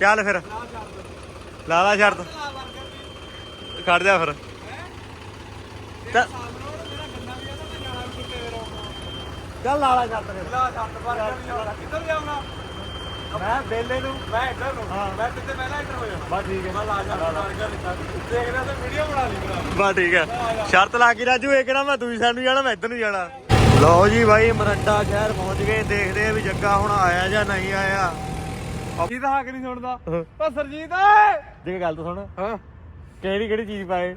ਚੱਲ ਫਿਰ। ਲਾ ਲਾ ਸ਼ਰਤ। ਖੜ ਜਾ ਫਿਰ। ਚੱਲ। ਲਾ ਲਾ ਸ਼ਰਤ ਫਿਰ। ਮੈਂ ਬੇਲੇ ਨੂੰ। ਮੈਂ ਕਿਤੇ ਪਹਿਲਾਂ ਇੱਧਰ ਹੋ ਜਾਣਾ ਬਸ ਠੀਕ ਹੈ। ਮੈਂ ਲਾ ਜਾ ਦੇਖਦੇ ਤੇ ਵੀਡੀਓ ਬਣਾ ਲਈ ਭਰਾ। ਬਸ ਠੀਕ ਹੈ। ਸ਼ਰਤ ਲਾ ਕੇ ਰਾਜੂ ਇਹ ਕਿਹੜਾ ਮੈਂ ਦੂਜੀ ਸਾਈਡ ਨੂੰ ਜਾਣਾ ਮੈਂ ਇੱਧਰ ਨੂੰ ਜਾਣਾ। ਲਓ ਜੀ ਬਾਈ ਮਰੰਡਾ ਸ਼ਹਿਰ ਪਹੁੰਚ ਗਏ। ਦੇਖਦੇ ਆ ਵੀ ਜੱਗਾ ਹੁਣ ਆਇਆ ਜਾਂ ਨਹੀਂ ਆਇਆ। ਇਹਦਾ ਹੱਕ ਨਹੀਂ ਸੁਣਦਾ? ਓ ਸਰਜੀਤ ਜੇ ਗੱਲ ਤਾਂ ਸੁਣ। ਹਾਂ। ਕਿਹੜੀ ਕਿਹੜੀ ਚੀਜ਼ ਪਾਏ?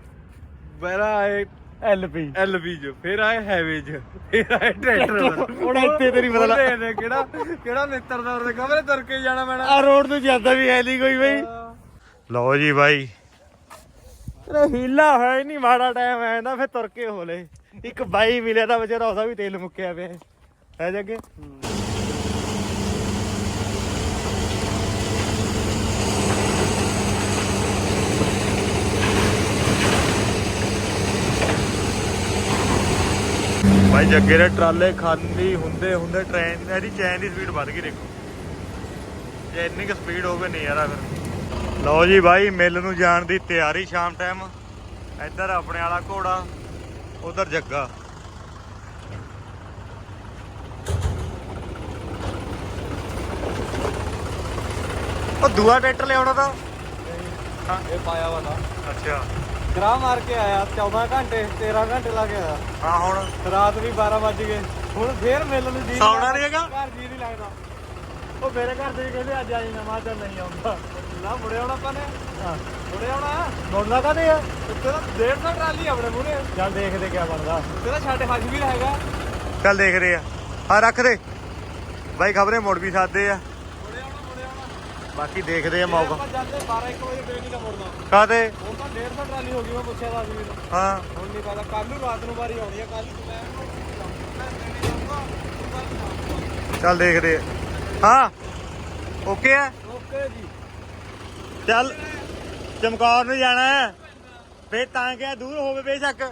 ਮੇਰਾ ਆਏ ਐਲਪੀ ਐਲਵੀ ਚ ਫਿਰ ਆਏ ਹੈਵੇ ਚ ਫਿਰ ਆਏ ਟਰੈਕਟਰ ਹੁਣ ਇੱਥੇ ਤੇਰੀ ਬਦਲਾ ਦੇ ਕਿਹੜਾ ਕਿਹੜਾ ਮਿੱਤਰ ਦਾ ਉਹਦੇ ਕਮਰੇ ਤੁਰ ਕੇ ਜਾਣਾ ਮੈਣਾ ਆ ਰੋਡ ਤੋਂ ਜਾਂਦਾ ਵੀ ਹੈ ਨਹੀਂ ਕੋਈ ਬਈ। ਲਓ ਜੀ ਬਾਈ। ਇਹ ਹੀਲਾ ਹੋਇਆ ਹੀ ਨਹੀਂ ਮਾੜਾ ਟਾਈਮ ਆਇਆ ਨਾ ਫਿਰ ਤੁਰ ਕੇ ਹੋਲੇ ਇੱਕ ਬਾਈ ਮਿਲਿਆ ਤਾਂ ਵਿਚਾਰਾ ਉਹਦਾ ਵੀ ਤੇਲ ਮੁੱਕਿਆ ਪਿਆ। ਹੈ ਜੱਗੇ? ਭਾਈ ਜੱਗੇ ਦੇ ਟਰਾਲੇ ਖਾਲੀ ਹੁੰਦੇ ਹੁੰਦੇ ਟ੍ਰੇਨ ਇਹਦੀ ਚੈਨ ਦੀ ਸਪੀਡ ਵੱਧ ਗਈ ਦੇਖੋ। ਜੇ ਇੰਨੀ ਕੁ ਸਪੀਡ ਹੋਵੇ ਨਹੀਂ ਯਾਰਾ ਫਿਰ ਲਓ ਜੀ ਭਾਈ ਮਿਲ ਨੂੰ ਜਾਣ ਦੀ ਤਿਆਰੀ ਸ਼ਾਮ ਟਾਈਮ ਇੱਧਰ ਆਪਣੇ ਵਾਲਾ ਘੋੜਾ ਉਧਰ ਜੱਗਾ। ਉਹ ਦੂਆ ਟਰੈਕਟਰ ਲਿਆਉਣਾ ਤਾਂ? ਇਹ ਪਾਇਆ ਵਾ ਨਾ ਅੱਛਾ। ਗਰਾ ਮਾਰ ਕੇ ਆਇਆ 14 ਘੰਟੇ 13 ਘੰਟੇ ਲਾ ਕੇ ਆਇਆ ਹਾਂ ਹੁਣ? ਰਾਤ ਵੀ 12 ਵੱਜ ਗਏ। ਹੁਣ ਫੇਰ ਮਿਲ ਨੂੰ ਜੀ ਸੌਣਾ ਨੀ ਹੈਗਾ? ਘਰ ਜੀ ਨਹੀਂ ਲੱਗਦਾ। ਉਹ ਮੇਰੇ ਘਰ ਦੇ ਕਹਿੰਦੇ ਅੱਜ ਆਈ ਨਾ ਮਾਂ ਚੱਲ ਨਹੀਂ ਆਉਂਦਾ। ਨਾ ਮੁੜੇ ਆਉਣਾ ਆਪਾਂ ਨੇ। ਹਾਂ। ਮੁੜੇ ਆਉਣਾ? ਮੋੜਨਾ ਕਾਹਦੇ ਆ। ਉੱਤੇ ਤਾਂ 150 ਟਰਾਲੀ ਆਪਣੇ ਮੂਹਰੇ। ਚੱਲ ਦੇਖਦੇ ਕਿਆ ਬਣਦਾ। ਉੱਤੇ ਤਾਂ ਛੱਡ ਹੱਜ ਵੀ ਹੈਗਾ। ਚੱਲ ਦੇਖਦੇ ਆ। ਹਾਂ ਰੱਖ ਦੇ। ਬਾਈ ਖਬਰੇ ਮੁੜ ਵੀ ਸਕਦੇ ਆ ਮੁੜੇ ਆਉਣਾ ਮੁੜੇ ਆਉਣਾ ਬਾਕੀ ਦੇਖਦੇ ਆ ਮੌਕਾ। ਆਪਾਂ ਜਾਂਦੇ 12 1 ਵਜੇ ਬੇਟੀ ਦਾ ਮੁੜਨਾ ਕਾਦੇ ਹੁਣ ਤਾਂ 150 ਟਰਾਲੀ ਹੋ ਗਈ ਮੈਂ ਪੁੱਛਿਆ ਦਾ ਸੀ ਮੈਨੂੰ। ਹਾਂ। ਹੁਣ ਨਹੀਂ ਪਤਾ ਕੱਲ ਨੂੰ ਰਾਤ ਨੂੰ ਵਾਰੀ ਆਉਣੀ ਆ ਕੱਲ ਨੂੰ ਮੈਂ ਚੱਲ ਦੇਖਦੇ ਆ। ਹਾਂ। ਓਕੇ ਆ? ਓਕੇ ਜੀ। ਚੱਲ। ਚਮਕੌਰ ਨੂੰ ਜਾਣਾ ਹੈ। ਫੇਰ ਤਾਂ ਕਿਆ ਦੂਰ ਹੋਵੇ ਬੇਸ਼ੱਕ।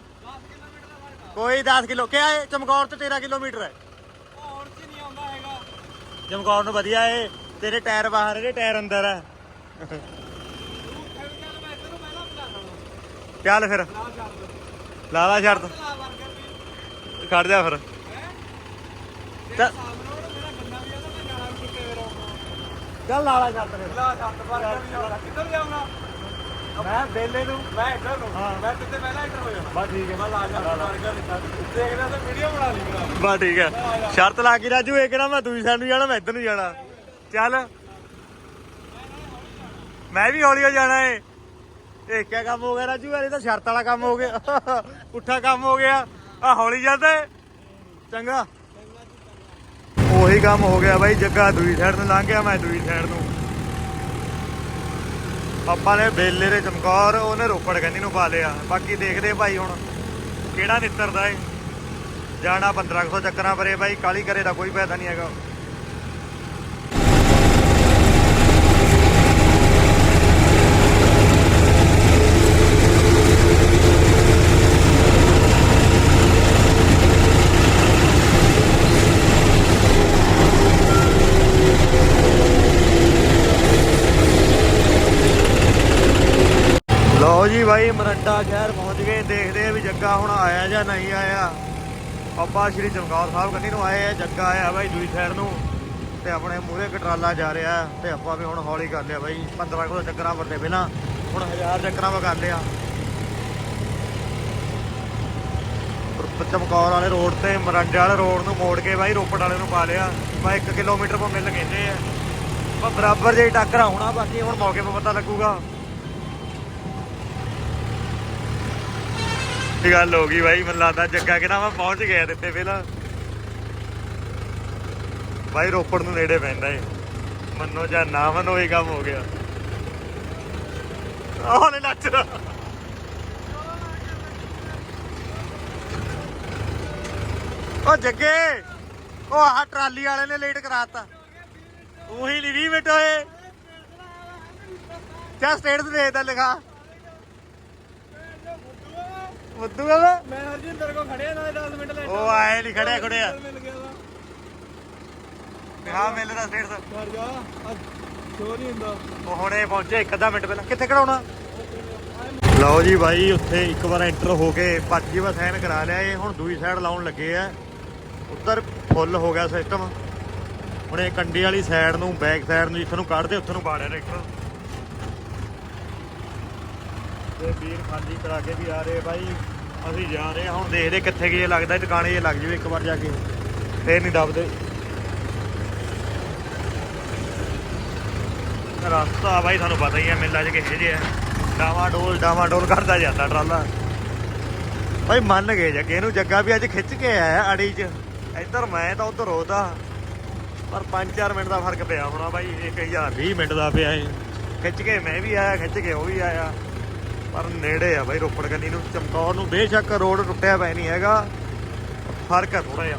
ਕੋਈ 10 ਕਿਲੋ ਕਿਆ ਹੈ ਚਮਕੌਰ ਤੋਂ 13 ਕਿਲੋਮੀਟਰ ਹੈ? ਹੋਰ ਚ ਨਹੀਂ ਆਉਂਦਾ ਹੈਗਾ। ਚਮਕੌਰ ਨੂੰ ਵਧੀਆ ਏ। ਤੇਰੇ ਟਾਇਰ ਬਾਹਰ ਇਹਦੇ ਟਾਇਰ ਅੰਦਰ ਹੈ ਚੱਲ ਫਿਰ। ਲਾ ਲਾ ਸ਼ਰਤ। ਖੜ ਜਾ ਫਿਰ। ਚੱਲ। ਲਾ ਲਾ ਸ਼ਰਤ ਫਿਰ। ਲਾ ਵੀ ਆਉਣਾ। ਕਿੱਧਰ ਜਾਉਣਾ ਮੈਂ ਬੇਲੇ ਨੂੰ। ਮੈਂ ਇੱਧਰ ਨੂੰ। ਹਾਂ। ਮੈਂ ਕਿਤੇ ਪਹਿਲਾਂ ਇੱਧਰ ਹੋ ਜਾਣਾ। ਬਸ ਠੀਕ ਹੈ। ਮੈਂ ਲਾ ਜਾ ਵਰਗਾ ਦੇਖਦਾ ਤੇ ਵੀਡੀਓ ਬਣਾ ਲਈ ਭਰਾ ਬਸ ਠੀਕ ਹੈ। ਸ਼ਰਤ ਲਾ ਕੇ ਰਾਜੂ ਇਹ ਕਿਹੜਾ ਮੈਂ ਦੂਜੀ ਸਾਈਡ ਨੂੰ ਜਾਣਾ ਮੈਂ ਇੱਧਰ ਨੂੰ ਜਾਣਾ। ਚੱਲ। ਮੈਂ ਵੀ ਹੌਲੀ ਹੋ ਜਾਣਾ ਏ। ਇਹ ਕਿਆ ਕੰਮ ਹੋ ਗਿਆ ਰਾਜੂ, ਇਹ ਤਾਂ ਸ਼ਰਤ ਵਾਲਾ ਕੰਮ ਹੋ ਗਿਆ। ਪੁੱਠਾ ਕੰਮ ਹੋ ਗਿਆ। ਆ ਹੌਲੀ ਜਾਂਦਾ ਚੰਗਾ। ਉਹੀ ਕੰਮ ਹੋ ਗਿਆ ਬਾਈ, ਜੱਗਾ ਦੂਜੀ ਸਾਈਡ ਨੂੰ ਲੰਘ ਗਿਆ, ਮੈਂ ਦੂਜੀ ਸਾਈਡ ਨੂੰ। ਆਪਾਂ ਨੇ ਬੇਲੇ ਦੇ ਚਮਕੌਰ ਉਹਨੇ ਰੋਪੜ ਕੰਨੀ ਨੂੰ ਪਾ ਲਿਆ। ਬਾਕੀ ਦੇਖਦੇ ਭਾਈ ਹੁਣ ਕਿਹੜਾ ਨਿੱਤਰਦਾ ਏ। ਜਾਣਾ 1500 ਚੱਕਰਾਂ ਪਰੇ ਬਾਈ ਕਾਲੀ ਕਰੇ ਦਾ ਕੋਈ ਫਾਇਦਾ ਨਹੀਂ ਹੈਗਾ। ਲਓ ਜੀ ਬਾਈ, ਮਰੰਡਾ ਸ਼ਹਿਰ ਪਹੁੰਚ ਗਏ। ਦੇਖਦੇ ਆ ਵੀ ਜੱਗਾ ਹੁਣ ਆਇਆ ਜਾਂ ਨਹੀਂ ਆਇਆ। ਆਪਾਂ ਸ਼੍ਰੀ ਚਮਕੌਰ ਸਾਹਿਬ ਕੰਨੀ ਨੂੰ ਆਏ ਆ, ਜੱਗਾ ਆਇਆ ਬਾਈ ਦੂਜੀ ਸਾਈਡ ਨੂੰ। ਤੇ ਆਪਣੇ ਮੂਹਰੇ ਕਟਰਾਲਾ ਜਾ ਰਿਹਾ। ਤੇ ਆਪਾਂ ਵੀ ਹੁਣ ਹੌਲੀ ਕਰ ਲਿਆ ਬਾਈ। 15 ਕੋਲ ਚੱਕਰਾਂ ਵਰਤੇ ਪਹਿਲਾਂ। ਹੁਣ 1000 ਚੱਕਰਾਂ ਵਾ ਕਰ ਲਿਆ ਚਮਕੌਰ ਵਾਲੇ ਰੋਡ ਤੇ, ਮਰੰਡੇ ਵਾਲੇ ਰੋਡ ਨੂੰ ਮੋੜ ਕੇ ਬਾਈ ਰੋਪੜ ਵਾਲੇ ਨੂੰ ਪਾ ਲਿਆ। ਬਾ 1 ਕਿਲੋਮੀਟਰ ਪਾ ਮਿਲ ਕਹਿੰਦੇ ਆ। ਬਾ ਬਰਾਬਰ ਜੇ ਟੱਕਰ ਹੋਣਾ ਬਾਕੀ ਹੁਣ ਮੌਕੇ 'ਤੇ ਪਤਾ ਲੱਗੂਗਾ। ਇਹ ਗੱਲ ਹੋ ਗਈ ਬਾਈ? ਮੈਨੂੰ ਲੱਗਦਾ ਜੱਗਾ ਕਿਹੜਾ ਮੈਂ ਪਹੁੰਚ ਗਿਆ ਦਿੱਤੇ ਪਹਿਲਾਂ। ਬਾਈ, ਰੋਪੜ ਨੂੰ ਨੇੜੇ ਪੈਂਦਾ ਏ। ਮੰਨੋ ਜਾਂ ਨਾ ਮੰਨੋ, ਇਹ ਕੰਮ ਹੋ ਗਿਆ। ਆਹ ਨੇ ਨੱਚਦਾ ਉਹ ਜੱਗੇ ਉਹ ਆਹ ਟਰਾਲੀ ਵਾਲੇ ਨੇ ਲੇਟ ਕਰਾਤਾ। ਉਹੀ ਨਹੀਂ 20 ਮਿੰਟ ਹੋਏ। ਚਾ ਸਟੇਟ ਦੇ ਦੇਦਾ ਲਿਖਾ? ਮੁੱਦੂ ਬਾਬਾ ਮੈਂ ਹਰਜਿੰਦਰ ਕੋ ਖੜਿਆ ਨਾਲੇ 10 ਮਿੰਟ ਲੈ ਉਹ ਆਏ ਨਹੀਂ ਖੜਿਆ ਖੜਿਆ। ਮਿਲ ਗਿਆ ਦਾ ਹਾਂ ਮਿਲ ਦਾ ਸਟੇਟ ਕਰ ਜਾ ਸ਼ੋਰ ਨਹੀਂ ਹੁੰਦਾ। ਉਹ ਹੁਣੇ ਪਹੁੰਚੇ ਇੱਕ ਅੱਧਾ ਮਿੰਟ ਪਹਿਲਾਂ। ਕਿੱਥੇ ਕਢਾਉਣਾ ਲਓ ਜੀ ਬਾਈ ਉੱਥੇ ਇੱਕ ਵਾਰ ਐਂਟਰ ਹੋ ਕੇ ਪਰਚੀ ਵਾ ਸਾਈਨ ਕਰਾ ਲਿਆ ਇਹ। ਹੁਣ ਦੂਜੀ ਸਾਈਡ ਲਾਉਣ ਲੱਗੇ ਆ। ਉੱਧਰ ਫੁੱਲ ਹੋ ਗਿਆ ਸਿਸਟਮ ਹੁਣ ਇਹ ਕੰਡੀ ਵਾਲੀ ਸਾਈਡ ਨੂੰ ਬੈਕ ਸਾਈਡ ਨੂੰ ਜਿੱਥੇ ਨੂੰ ਕੱਢਦੇ ਉੱਥੇ ਨੂੰ ਬਾੜਿਆ ਟਰੈਕਟਰ ਤੇ ਵੀਰ ਖਾਲੀ ਕਰਾ ਕੇ ਵੀ ਆ ਰਹੇ ਬਾਈ। ਅਸੀਂ ਜਾ ਰਹੇ ਹਾਂ, ਹੁਣ ਦੇਖਦੇ ਕਿੱਥੇ ਗਏ ਲੱਗਦਾ ਟਿਕਾਣੇ ਜੇ ਲੱਗ ਜਵੇ ਇੱਕ ਵਾਰ ਜਾ ਕੇ। ਫੇਰ ਨਹੀਂ ਦੱਬਦੇ। ਰਸਤਾ ਬਾਈ ਤੁਹਾਨੂੰ ਪਤਾ ਹੀ ਹੈ ਮੇਲਾ 'ਚ ਕਿਹੋ ਜਿਹਾ ਡਾਵਾ ਡੋਲ ਡਾਵਾ ਡੋਲ ਕਰਦਾ ਜਾਂਦਾ ਟਰਾਲਾ। ਬਾਈ ਮੰਨ ਗਏ ਜੱਗੇ ਨੂੰ ਜੱਗਾ ਵੀ ਅੱਜ ਖਿੱਚ ਕੇ ਆਇਆ ਅੜੀ 'ਚ। ਇੱਧਰ ਮੈਂ ਤਾਂ ਉੱਧਰ ਉਹਦਾ ਪਰ 5-4 ਮਿੰਟ ਦਾ ਫ਼ਰਕ ਪਿਆ ਹੋਣਾ ਬਾਈ, ਇੱਕ ਹਜ਼ਾਰ 20 ਮਿੰਟ ਦਾ ਪਿਆ ਏ ਖਿੱਚ ਕੇ ਮੈਂ ਵੀ ਆਇਆ, ਖਿੱਚ ਕੇ ਉਹ ਵੀ ਆਇਆ। ਪਰ ਨੇੜੇ ਆ ਬਾਈ ਰੋਪੜ ਕੰਨੀ ਨੂੰ, ਚਮਕੌਰ ਨੂੰ। ਬੇਸ਼ੱਕ ਰੋਡ ਟੁੱਟਿਆ ਪੈ ਨਹੀਂ ਹੈਗਾ। ਫ਼ਰਕ ਹੈ ਥੋੜਾ ਜਿਹਾ।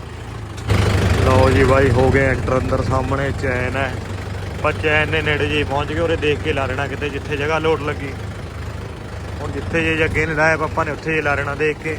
ਲਓ ਜੀ ਬਾਈ, ਹੋ ਗਏ ਐਂਟਰ ਅੰਦਰ ਸਾਹਮਣੇ, ਚੈਨ ਹੈ। ਪਰ ਚੈਨ ਨੇ ਨੇੜੇ ਜੇ ਪਹੁੰਚ ਗਏ ਉਰੇ ਦੇਖ ਕੇ ਲਾ ਲੈਣਾ ਕਿਤੇ, ਜਿੱਥੇ ਜਗ੍ਹਾ ਲੋਟ ਲੱਗੀ। ਹੁਣ ਜਿੱਥੇ ਜੇ ਅੱਗੇ ਨੇ ਲਾਇਆ ਪਾਪਾ ਨੇ ਉੱਥੇ ਜੇ ਲਾ ਲੈਣਾ ਦੇਖ ਕੇ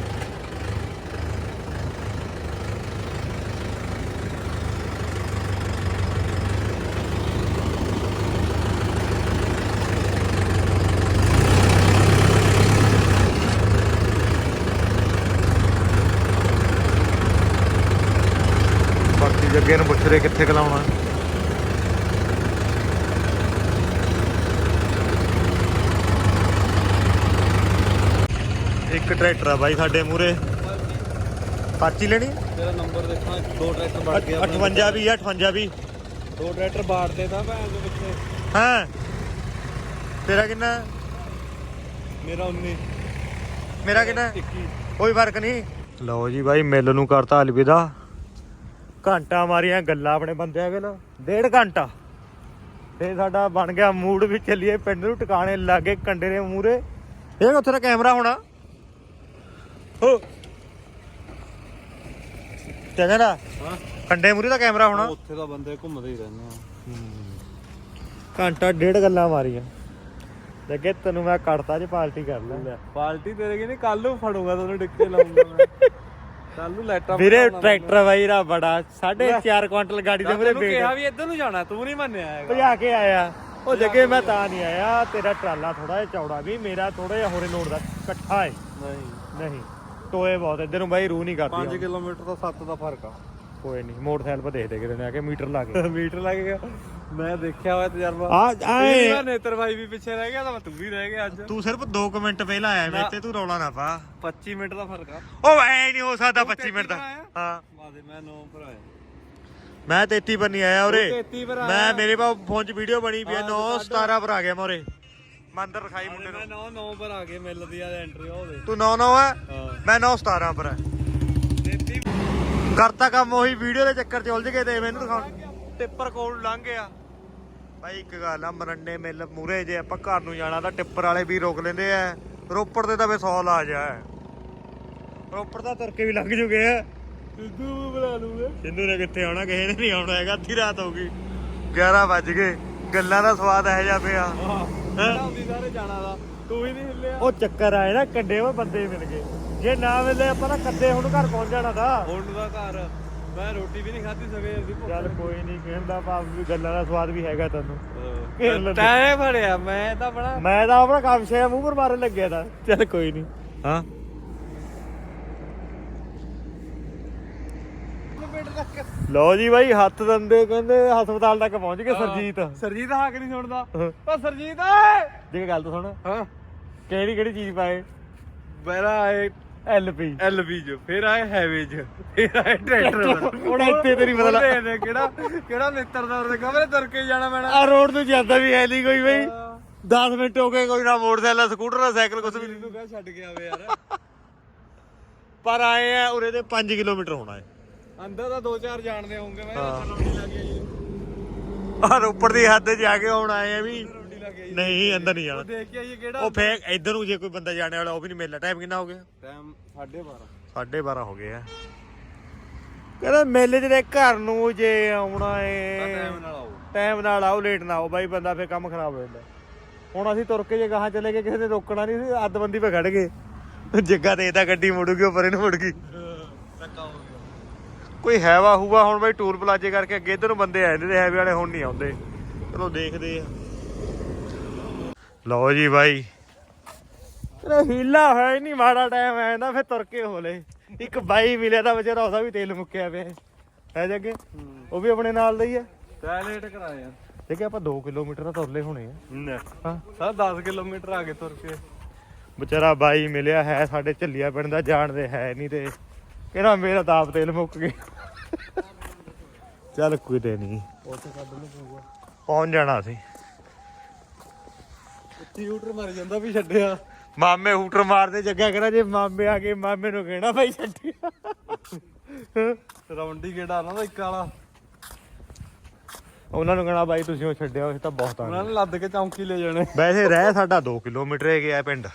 ਬਾਕੀ ਰਹੇ ਕਿੱਥੇ ਕਲਾਉਣਾ? ਇੱਕ ਟਰੈਕਟਰ ਆ ਬਾਈ ਸਾਡੇ ਮੂਰੇ ਪਰਚੀ ਲੈਣੀ? ਤੇਰਾ ਨੰਬਰ ਦੇਖਾਂ ਦੋ ਟਰੈਕਟਰ ਵੜ ਗਿਆ 58 ਵੀ ਆ 58 ਵੀ ਦੋ ਟਰੈਕਟਰ ਬਾੜਦੇ ਤਾਂ ਭੈਣ ਦੇ ਪਿੱਛੇ। ਹਾਂ। ਤੇਰਾ ਕਿੰਨਾ? ਮੇਰਾ 19 ਮੇਰਾ ਕਿੰਨਾ? 21 ਕੋਈ ਫ਼ਰਕ ਨਹੀਂ। ਲਓ ਜੀ ਬਾਈ ਮਿਲ ਨੂੰ ਕਰਤਾ ਅਲਵਿਦਾ ਘੰਟਾ ਮਾਰੀਆਂ ਗੱਲਾਂ ਆਪਣੇ ਬੰਦਿਆਂ ਕੋਲ ਡੇਢ ਘੰਟਾ। ਤੇ ਸਾਡਾ ਬਣ ਗਿਆ ਮੂਡ ਵੀ ਚੱਲੀਏ ਪਿੰਡ ਨੂੰ ਟਿਕਾਣੇ ਲਾਗੇ ਕੰਡੇ ਦੇ ਮੂਰੇ ਇਹ ਉੱਥੇ ਦਾ ਕੈਮਰਾ ਹੋਣਾ? ਹੋ ਕਹਿੰਦਾ ਹਾਂ। ਕੰਡੇ ਮੂਰੇ ਦਾ ਕੈਮਰਾ ਹੋਣਾ। ਉੱਥੇ ਤਾਂ ਬੰਦੇ ਘੁੰਮਦੇ ਹੀ ਰਹਿੰਦੇ ਆ। ਘੰਟਾ ਡੇਢ ਗੱਲਾਂ ਮਾਰੀਆਂ। ਲੱਗੇ ਤੈਨੂੰ ਮੈਂ ਕੱਢਤਾ ਜੇ ਪਾਰਟੀ ਕਰ ਲੈ ਪਾਰਟੀ ਤੇਰੇ ਕੀ ਨਹੀਂ ਕੱਲ ਨੂੰ ਫੜੂਗਾ ਤੈਨੂੰ ਡਿੱਕੇ ਲਾਉਂਗਾ ਮੈਂ। ਕੱਲ ਨੂੰ ਲੈਟਾਂ ਵੀਰੇ ਬਣਾਉਣਾ ਟਰੈਕਟਰ ਬਾਈ ਰਾ ਬੜਾ 4.5 ਕੁਇੰਟਲ ਗਾੜੀ ਦੇ ਮੈਂ। ਮੂਰੇ ਤੈਨੂੰ ਕਿਹਾ ਵੀ ਇੱਧਰ ਨੂੰ ਜਾਣਾ ਤੂੰ ਨਹੀਂ ਮੰਨਿਆ ਹੈਗਾ। ਭਜਾ ਕੇ ਆਇਆ। ਉਹ ਜੱਗੇ ਮੈਂ ਤਾਂ ਨਹੀਂ ਆਇਆ ਤੇਰਾ ਟਰਾਲਾ ਥੋੜਾ ਜਿਹਾ ਚੌੜਾ ਵੀ ਮੇਰਾ ਥੋੜਾ ਜਿਹਾ ਹੋਰੇ ਨੋਟ ਦਾ ਇਕੱਠਾ ਹੈ ਨਹੀਂ। ਨਹੀਂ ਟੋਏ ਬਹੁਤ ਇੱਧਰ ਨੂੰ ਬਾਈ ਰੂਹ ਨਹੀਂ 5 ਕਰਦੀ ਕਿਲੋਮੀਟਰ ਦਾ 7 ਦਾ ਫ਼ਰਕ ਆ। ਕੋਈ ਨਹੀਂ ਮੋਟਰਸਾਈਕਲ 'ਤੇ ਦੇਖਦੇ ਕਿਤੇ ਨੇ ਆ ਕੇ ਮੀਟਰ ਲਾ ਕੇ। ਮੀਟਰ ਲੱਗ ਗਿਆ ਮੈਂ ਦੇਖਿਆ ਹੋਇਆ ਤਜਰਬਾ। ਆ ਆਏ। ਆਏ ਨੇਤਰ ਭਾਈ ਵੀ ਪਿੱਛੇ ਰਹਿ ਗਿਆ ਤਾਂ ਤੂੰ ਵੀ ਰਹਿ ਗਿਆ ਅੱਜ। ਤੂੰ ਸਿਰਫ 2 ਮਿੰਟ ਪਹਿਲਾਂ ਆਇਆ ਮੇਰੇ ਤੇ ਤੂੰ ਰੌਲਾ ਨਾ ਪਾ। 25 ਮਿੰਟ ਦਾ ਫ਼ਰਕ ਆ। ਉਹ ਐ ਨਹੀਂ ਹੋ ਸਕਦਾ 25 ਮਿੰਟ ਦਾ? ਹਾਂ। ਬਾਦੇ ਮੈਂ 9 ਪਰ ਆਇਆ। ਮੈਂ 33 ਪਰ ਨਹੀਂ ਆਇਆ ਉਰੇ। ਤੂੰ 33 ਪਰ ਆਇਆ। ਮੈਂ ਮੇਰੇ ਪਾ ਫੋਨ 'ਚ ਵੀਡੀਓ ਬਣੀ ਪਈ ਹਾਂ, 9 ਤੂੰ 17 ਪਰ ਆ ਗਿਆ ਮੈਂ ਉਰੇ ਮੰਦਰ ਰਖਾਈ ਮੁੰਡੇ ਮੈਂ ਨੂੰ 9 9 ਪਰ ਆ ਕੇ ਮਿਲਦੀ ਆ ਐਂਟਰੀ ਉਹਦੇ। ਤੂੰ 9 9 ਹੈ। ਮੈਂ 9 17 ਪਰ ਹੈ 33 ਕਰਤਾ ਕੰਮ ਉਹੀ ਵੀਡੀਓ ਦੇ ਚੱਕਰ ਚ ਉਲਝ ਗਏ ਤੇ ਮੈਨੂੰ ਦਿਖਾਉਣ। ਟਿੱਪਰ ਕੋਲ ਲੰਘ ਗਿਆ। ਭਾਈ ਇੱਕ ਗੱਲ ਆ ਮਰੰਡੇ ਮਿਲ ਮੂਰੇ ਜੇ ਆਪਾਂ ਘਰ ਨੂੰ ਜਾਣਾ ਤਾਂ ਟਿੱਪਰ ਵਾਲੇ ਵੀ ਰੋਕ ਲੈਂਦੇ ਆ। ਰੋਪੜ ਦੇ ਤਾਂ ਵੇ 100 ਲਾ ਜਾ। ਰੋਪੜ ਦਾ ਤੁਰ ਕੇ ਵੀ ਲੰਘ ਜੂਗੇ। ਆ ਸਿੱਧੂ ਬਣਾ ਲੂਗੇ। ਸਿੰਧੂ ਨੇ ਕਿੱਥੇ ਆਉਣਾ? ਕਿਸੇ ਨੇ ਨਹੀਂ ਆਉਣਾ ਹੈਗਾ। ਅੱਧੀ ਰਾਤ ਹੋ ਗਈ। 11 ਵੱਜ ਗਏ। ਗੱਲਾਂ ਦਾ ਸਵਾਦ ਇਹੋ ਜਿਹਾ ਪਿਆ। ਹਾਂ। ਹੁੰਦੀ ਸਾਰੇ ਜਾਣਾ ਦਾ ਤੂੰ ਹੀ ਨਹੀਂ ਹਿੱਲਿਆ। ਉਹ ਚੱਕਰ ਆਏ ਨਾ ਕੱਡੇ ਉਹ ਬੰਦੇ ਮਿਲ ਗਏ। ਜੇ ਨਾ ਮਿਲੇ ਆਪਾਂ ਤਾਂ ਕੱਦੇ ਹੁਣ ਘਰ ਪਹੁੰਚ ਜਾਣਾ ਦਾ ਹੁਣ ਦਾ ਘਰ। ਮੈਂ ਰੋਟੀ ਵੀ ਨਹੀਂ ਖਾਧੀ ਸਵੇਰ ਦੀ ਭੁੱਖ ਚੱਲ ਕੋਈ ਨਹੀਂ ਕਹਿੰਦਾ ਭਾਵ ਵੀ ਗੱਲਾਂ ਦਾ ਸਵਾਦ ਵੀ ਹੈਗਾ ਤੈਨੂੰ। ਘੇਰ ਲੈਂਦੇ। ਤੈਂ ਫੜਿਆ ਮੈਂ ਤਾਂ ਬੜਾ ਮੈਂ ਤਾਂ ਆਪਣਾ ਕੰਮ ਛੇ ਮੂੰਹ ਪਰ ਮਾਰਨ ਲੱਗਿਆ ਤਾਂ। ਚੱਲ ਕੋਈ ਨਹੀਂ। ਹਾਂ। ਲਓ ਜੀ ਬਾਈ ਹੱਥ ਦੰਦੇ ਕਹਿੰਦੇ ਹਸਪਤਾਲ ਤੱਕ ਪਹੁੰਚ ਗਏ ਸਰਜੀਤ। ਸਰਜੀਤ ਹਾਕ ਨਹੀਂ ਸੁਣਦਾ। ਸਰਜੀਤ ਓਏ! ਜੇ ਗੱਲ ਤਾਂ ਸੁਣ। ਹਾਂ। ਕਿਹੜੀ ਕਿਹੜੀ ਚੀਜ਼ ਪਾਏ? ਆਏ ਐਲਪੀ। ਐਲਵੀ ਚ ਫਿਰ ਆਏ ਹੈਵੇ ਚ ਫਿਰ ਆਏ ਟਰੈਕਟਰ ਹੁਣ ਇੱਥੇ ਤੇਰੀ ਬਦਲਾ ਕਿਹੜਾ ਕਿਹੜਾ ਮਿੱਤਰ ਦਾ ਉਹਦੇ ਕਮਰੇ ਤੁਰ ਕੇ ਜਾਣਾ ਮੈਣਾ ਆ ਰੋਡ ਤੋਂ ਜਾਂਦਾ ਵੀ ਹੈ ਨਹੀਂ ਕੋਈ ਬਈ। 10 ਮਿੰਟ ਹੋ ਗਏ ਕੋਈ ਨਾ ਮੋਟਰਸਾਈਕਲ ਸਕੂਟਰ ਨਾ ਸਾਈਕਲ ਕੁਝ ਵੀ। ਨਹੀਂ ਤੂੰ ਕਹ ਛੱਡ ਕੇ ਆਵੇ ਯਾਰ। ਪਰ ਆਏ ਆ ਉਰੇ ਦੇ 5 ਕਿਲੋਮੀਟਰ ਹੋਣਾ ਹੈ। ਅੰਦਰ ਤਾਂ ਦੋ ਚਾਰ ਜਾਣਦੇ ਹੋਣਗੇ ਮੈਂ ਆ ਰੋਪੜ ਦੀ ਹੱਦ ਆ ਕੇ ਹੁਣ ਆਏ ਆ ਵੀ। ਨਹੀਂ ਅੰਦਰ ਨਹੀਂ ਜਾਣਾ। ਦੇਖ ਕੇ ਆਈਏ ਕਿਹੜਾ ਉਹ ਫੇਰ ਇੱਧਰ ਨੂੰ ਜੇ ਕੋਈ ਬੰਦਾ ਜਾਣੇ ਵਾਲਾ ਉਹ ਵੀ ਨਹੀਂ ਮਿਲਣਾ ਟਾਈਮ ਕਿੰਨਾ ਹੋ ਗਿਆ? ਟਾਈਮ 12:30 12:30 ਹੋ ਗਏ ਆ। ਕਹਿੰਦਾ ਮੇਲੇ ਦੇ ਘਰ ਨੂੰ ਜੇ ਆਉਣਾ ਏ। ਟਾਈਮ ਨਾਲ ਆਓ। ਟਾਈਮ ਨਾਲ ਆਓ ਲੇਟ ਨਾ ਆਓ। ਬਾਈ ਬੰਦਾ ਫੇਰ ਕੰਮ ਖਰਾਬ ਹੋ ਜਾਂਦਾ। ਹੁਣ ਅਸੀਂ ਤੁਰ ਕੇ ਜੇ ਗਾਹਾਂ ਚਲੇ ਗਏ ਕਿਸੇ ਨੇ ਰੋਕਣਾ ਨਹੀਂ ਸੀ ਅੱਧਬੰਦੀ 'ਤੇ ਖੜ ਗਏ। ਜੱਗਾ ਦੇ ਤਾਂ ਗੱਡੀ ਮੁੜੂਗੀ ਉਹ ਪਰੇ ਨੂੰ ਮੁੜ ਗਈ ਕੋਈ ਹੈਵਾ ਹੂਵਾ ਹੁਣ ਬਈ ਟੂਰ ਪਲਾਜੇ ਕਰਕੇ ਅੱਗੇ ਇਧਰ ਨੂੰ ਬੰਦੇ ਆਏ ਨੇ ਹੈਵੇ ਵਾਲੇ ਹੁਣ ਨਹੀਂ ਆਉਂਦੇ। ਚਲੋ ਦੇਖਦੇ ਆ। ਲਓ ਜੀ ਬਾਈ। ਤੇਰਾ ਹੀਲਾ ਹੋਇਆ ਹੀ ਨਹੀਂ ਮਾੜਾ ਟਾਈਮ ਆਇਆ ਨਾ ਫਿਰ ਤੁਰ ਕੇ ਹੋਲੇ ਇੱਕ ਬਾਈ ਮਿਲਿਆ ਤਾਂ ਵਿਚਾਰਾ ਉਹਦਾ ਵੀ ਤੇਲ ਮੁੱਕਿਆ ਪਿਆ। ਹੈ। ਹੈ। ਜੱਗੇ ਉਹ ਵੀ ਆਪਣੇ ਨਾਲ ਦਾ ਹੀ ਹੈ ਟਾਇਲਟ ਕਰਾਇਆ। ਦੇਖਿਆ ਆਪਾਂ 2 ਕਿਲੋਮੀਟਰ ਤਾਂ ਤੁਰਲੇ ਹੋਣੇ ਆ। ਨਾ। ਹਾਂ। ਸਾ 10 ਕਿਲੋਮੀਟਰ ਆ ਕੇ ਤੁਰ ਕੇ। ਵਿਚਾਰਾ ਬਾਈ ਮਿਲਿਆ ਹੈ ਸਾਡੇ ਝੱਲੀਆ ਪਿੰਡ ਦਾ ਜਾਣਦੇ ਹੈ ਨਹੀਂ ਤੇ ਕਹਿੰਦਾ ਮੇਰਾ ਤਾਂ ਆਪ ਤੇਲ ਮੁੱਕ ਗਿਆ। ਚੱਲ ਕੋਈ ਤੇ ਨਹੀਂ। ਉੱਥੇ ਕੱਢ ਨੂੰ ਪਊਗਾ। ਪਹੁੰਚ ਜਾਣਾ ਸੀ ਕੰਪਿਊਟਰ ਮਰ ਜਾਂਦਾ ਵੀ ਛੱਡਿਆ। ਮਾਮੇ ਹੂਟਰ ਮਾਰਦੇ ਜੱਗਾ ਕਹਿੰਦਾ ਜੇ ਮਾਮੇ ਆ ਗਏ ਮਾਮੇ ਨੂੰ ਕਹਿਣਾ ਭਾਈ ਛੱਡਿਆ। ਰੌਂਡੀ ਗੇੜਾ ਨਾ ਇੱਕ ਵਾਲਾ। ਉਹਨਾਂ ਨੂੰ ਕਹਿਣਾ ਬਾਈ ਤੁਸੀਂ ਉਹ ਛੱਡਿਆ ਇਹ ਤਾਂ ਬਹੁਤ ਆ। ਉਹਨਾਂ ਨੇ ਲੱਦ ਕੇ ਚੌਂਕੀ ਲੈ ਜਾਣੇ। ਵੈਸੇ ਰਹਿ ਸਾਡਾ 2 ਕਿਲੋਮੀਟਰ ਹੀ ਗਿਆ ਪਿੰਡ।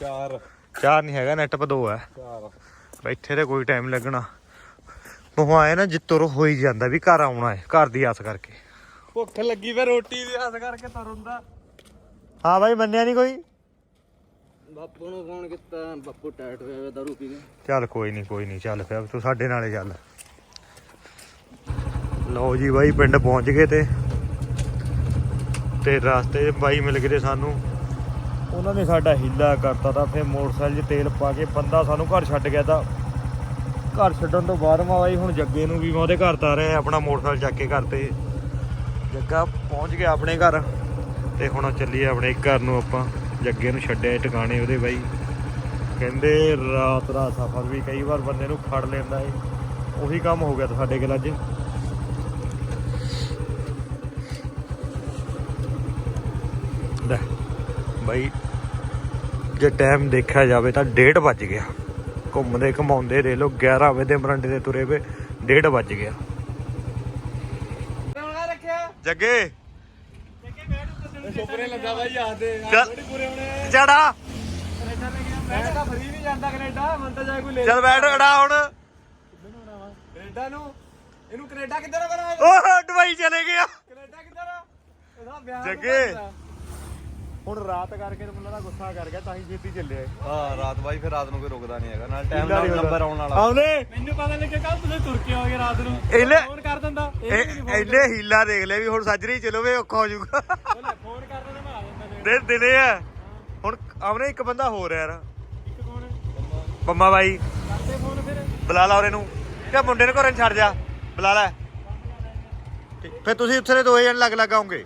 ਚਾਰ। ਚਾਰ ਨਹੀਂ ਹੈਗਾ ਨੈਟ ਪਰ ਦੋ ਹੈ ਚਾਰ। ਬੈਠੇ ਤੇ ਕੋਈ ਟਾਈਮ ਲੱਗਣਾ। ਉਹ ਆਏ ਨਾ ਜਿੱਤੋਂ ਹੋ ਹੀ ਜਾਂਦਾ ਵੀ ਘਰ ਆਉਣਾ ਹੈ ਘਰ ਦੀ ਆਸ ਕਰਕੇ। ਭੁੱਖ ਲੱਗੀ ਫੇ ਰੋਟੀ ਦੀ ਹੱਥ ਕਰਕੇ ਤੁਰੁੰਦਾ ਹਾਂ ਬਾਈ ਮੰਨਿਆ ਨਹੀਂ ਕੋਈ? ਬਾਪੂ ਨੂੰ ਫੋਨ ਕੀਤਾ ਬਾਪੂ ਟਾਇਟ ਹੋਇਆ ਹੋਇਆ ਦਾਰੂ ਪੀ ਕੇ। ਚੱਲ ਕੋਈ ਨਹੀਂ ਕੋਈ ਨਹੀਂ ਚੱਲ ਪਿਆ ਤੂੰ ਸਾਡੇ ਨਾਲੇ ਚੱਲ। ਲਓ ਜੀ ਬਾਈ ਪਿੰਡ ਪਹੁੰਚ ਗਏ ਤੇ। ਤੇ ਰਸਤੇ 'ਚ ਬਾਈ ਮਿਲ ਗਏ ਤੇ ਸਾਨੂੰ। ਉਹਨਾਂ ਨੇ ਸਾਡਾ ਹੀਲਾ ਕਰਤਾ ਤਾਂ ਫਿਰ ਮੋਟਰਸਾਈਕਲ 'ਚ ਤੇਲ ਪਾ ਕੇ ਬੰਦਾ ਸਾਨੂੰ ਘਰ ਛੱਡ ਗਿਆ ਤਾਂ। ਘਰ ਛੱਡਣ ਤੋਂ ਬਾਅਦ ਮਾ ਬਾਈ ਹੁਣ ਜੱਗੇ ਨੂੰ ਵੀ ਮੈਂ ਉਹਦੇ ਘਰ ਤਾਂ ਰਹੇ ਆਪਣਾ ਮੋਟਰਸਾਈਕਲ ਚੱਕ ਕੇ ਘਰ ਤੇ। ਜੱਗਾ ਪਹੁੰਚ ਗਿਆ ਆਪਣੇ ਘਰ। ਤੇ ਹੁਣ ਚੱਲੀਏ ਆਪਣੇ ਘਰ ਨੂੰ ਆਪਾਂ ਜੱਗੇ ਨੂੰ ਛੱਡਿਆ ਟਿਕਾਣੇ ਉਹਦੇ ਬਾਈ। ਕਹਿੰਦੇ ਰਾਤ ਦਾ ਸਫ਼ਰ ਵੀ ਕਈ ਵਾਰ ਬੰਦੇ ਨੂੰ ਫੜ ਲੈਂਦਾ ਏ। ਉਹੀ ਕੰਮ ਹੋ ਗਿਆ ਤਾਂ ਸਾਡੇ ਕੋਲ ਅੱਜ। ਲੈ ਬਾਈ ਜੇ ਟਾਈਮ ਦੇਖਿਆ ਜਾਵੇ ਤਾਂ 1:30 ਵੱਜ ਗਿਆ। ਘੁੰਮਦੇ ਘਮਾਉਂਦੇ ਦੇ ਲੋ 11 ਵਜੇ ਦੇ ਮਰੰਡੇ ਤੇ ਤੁਰੇ ਵੇ 1:30 ਵੱਜ ਗਿਆ। ਜੱਗੇ! ਸੁਪਨੇ ਲੱਗਾ ਬਾਈ ਯਾਦ ਦੇ ਚੱਲ। ਥੋੜੀ ਪੂਰੇ ਹੋਣੇ। ਚੜਾ ਕੈਨੇਡਾ ਲੈ ਗਿਆ ਮੈਂ ਤਾਂ ਫਰੀ ਨਹੀਂ ਜਾਂਦਾ ਕੈਨੇਡਾ ਮਨ ਤਾਂ ਜਾ ਕੋਈ ਲੈ ਚੱਲ ਬੈਠ ਅੜਾ ਹੁਣ। ਕੈਨੇਡਾ ਨੂੰ? ਇਹਨੂੰ ਕੈਨੇਡਾ ਕਿੱਧਰ ਬਣਾ? ਓਹ ਦੁਬਈ ਚਲੇ ਗਿਆ ਕੈਨੇਡਾ ਕਿੱਧਰ? ਇਹਦਾ ਵਿਆਹ ਜੱਗੇ। ਹੁਣ ਰਾਤ ਕਰਕੇ ਮੁੰਡਾ ਦਾ ਗੁੱਸਾ ਕਰ ਗਿਆ ਤਾਂ ਹੀ ਛੇਤੀ ਚੱਲਿਆ ਹਾਂ ਰਾਤ ਬਾਈ ਫਿਰ ਰਾਤ ਨੂੰ ਕੋਈ ਰੁਕਦਾ ਨਹੀਂ ਹੈਗਾ। ਨਾਲ ਟਾਈਮ ਨਾਲ ਨੰਬਰ ਆਉਣ ਆਉਂਦੇ? ਮੈਨੂੰ ਪਤਾ ਲੱਗਿਆ ਕੱਲ ਤੁਸੀਂ ਤੁਰ ਕੇ ਆਓਗੇ ਰਾਤ ਨੂੰ। ਇਹਨੇ ਫੋਨ ਕਰ ਦਿੰਦਾ। ਇਹ- ਇਹਨੇ ਹੀਲਾ ਦੇਖ ਲਿਆ ਵੀ ਹੁਣ ਸੱਜਰੀ ਚਲੋ ਵੇ ਔਖਾ ਹੋ ਜਾਊਗਾ। ਫੋਨ ਕਰ ਦਿੰਦਾ ਮੈਂ ਆ ਜਾਂਦਾ ਫਿਰ। ਦਿਨ ਆ। ਹੁਣ ਆਵਨੇ ਇੱਕ ਬੰਦਾ ਹੋਰ ਯਾਰ। ਇੱਕ ਕੌਣ ਪੰਮਾ ਬਾਈ। ਕਰਦੇ ਫੋਨ ਫਿਰ। ਬੁਲਾ ਲਾ ਉਹਨੇ ਨੂੰ। ਕਿ ਮੁੰਡੇ ਨੂੰ ਘਰੇ ਛੱਡ ਜਾ। ਬੁਲਾ ਲੈ। ਫਿਰ ਤੁਸੀਂ ਉੱਥੇ ਦੇ ਦੋਏ ਜਣ ਲੱਗ ਲੱਗ ਆਉਂਗੇ।